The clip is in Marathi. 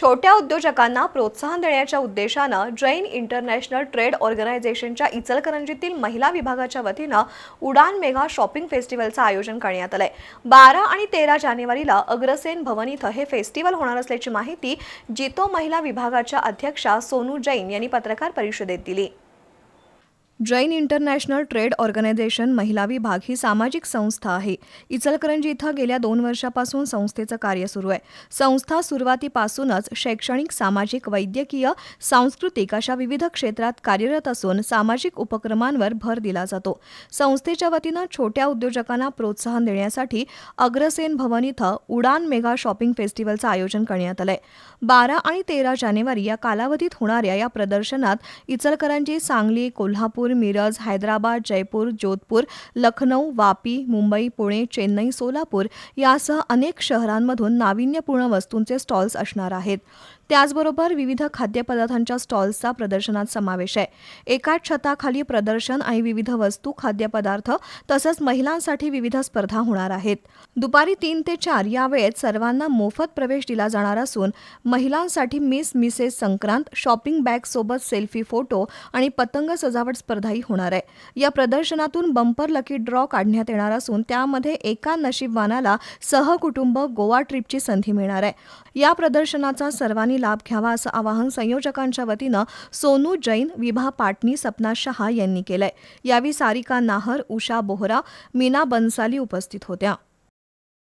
छोट्या उद्योजकांना प्रोत्साहन देण्याच्या उद्देशानं जैन इंटरनॅशनल ट्रेड ऑर्गनायझेशनच्या इचलकरंजीतील महिला विभागाच्या वतीनं उडान मेगा शॉपिंग फेस्टिवलचं आयोजन करण्यात आलंय. बारा आणि तेरा जानेवारीला अग्रसेन भवन इथं हे फेस्टिवल होणार असल्याची माहिती जितो महिला विभागाच्या अध्यक्षा सोनू जैन यांनी पत्रकार परिषदेत दिली. जैन इंटरनॅशनल ट्रेड ऑर्गनायझेशन महिला विभाग ही सामाजिक संस्था आहे. इचलकरंजी इथं गेल्या दोन वर्षापासून संस्थेचं कार्य सुरू आहे. संस्था सुरुवातीपासूनच शैक्षणिक सामाजिक वैद्यकीय सांस्कृतिक अशा विविध क्षेत्रात कार्यरत असून सामाजिक उपक्रमांवर भर दिला जातो. संस्थेच्या वतीनं छोट्या उद्योजकांना प्रोत्साहन देण्यासाठी अग्रसेन भवन इथं उडान मेगा शॉपिंग फेस्टिवलचं आयोजन करण्यात आलंय. बारा आणि तेरा जानेवारी या कालावधीत होणाऱ्या या प्रदर्शनात इचलकरंजी सांगली कोल्हापूर मिरज हैदराबाद जयपूर जोधपूर लखनौ वापी मुंबई पुणे चेन्नई सोलापूर यासह अनेक शहरांमधून नाविन्यपूर्ण वस्तूंचे स्टॉल्स असणार आहेत. त्याचबरोबर विविध खाद्यपदार्थांच्या स्टॉल्सचा प्रदर्शनात समावेश आहे. एकाच छताखाली प्रदर्शन आणि विविध वस्तू खाद्यपदार्थ तसंच महिलांसाठी विविध स्पर्धा होणार आहेत. दुपारी तीन ते चार या वेळेत सर्वांना मोफत प्रवेश दिला जाणार असून महिलांसाठी miss Mrs Sankrant shopping bag सोबत सेल्फी फोटो आणि पतंग सजावट स्पर्धाही होणार आहे. या प्रदर्शनातून बंपर लकी ड्रॉ काढण्यात येणार असून त्यामध्ये एका नशीबवानाला सहकुटुंब गोवा ट्रिपची संधी मिळणार आहे. या प्रदर्शनाचा सर्वांनी लाभ घ्यावा असं आवाहन संयोजकांच्या वतीनं सोनू जैन विभा पाटणी सपना शहा यांनी केलंय. यावेळी सारिका नाहर उषा बोहरा मीना बन्साली उपस्थित होत्या.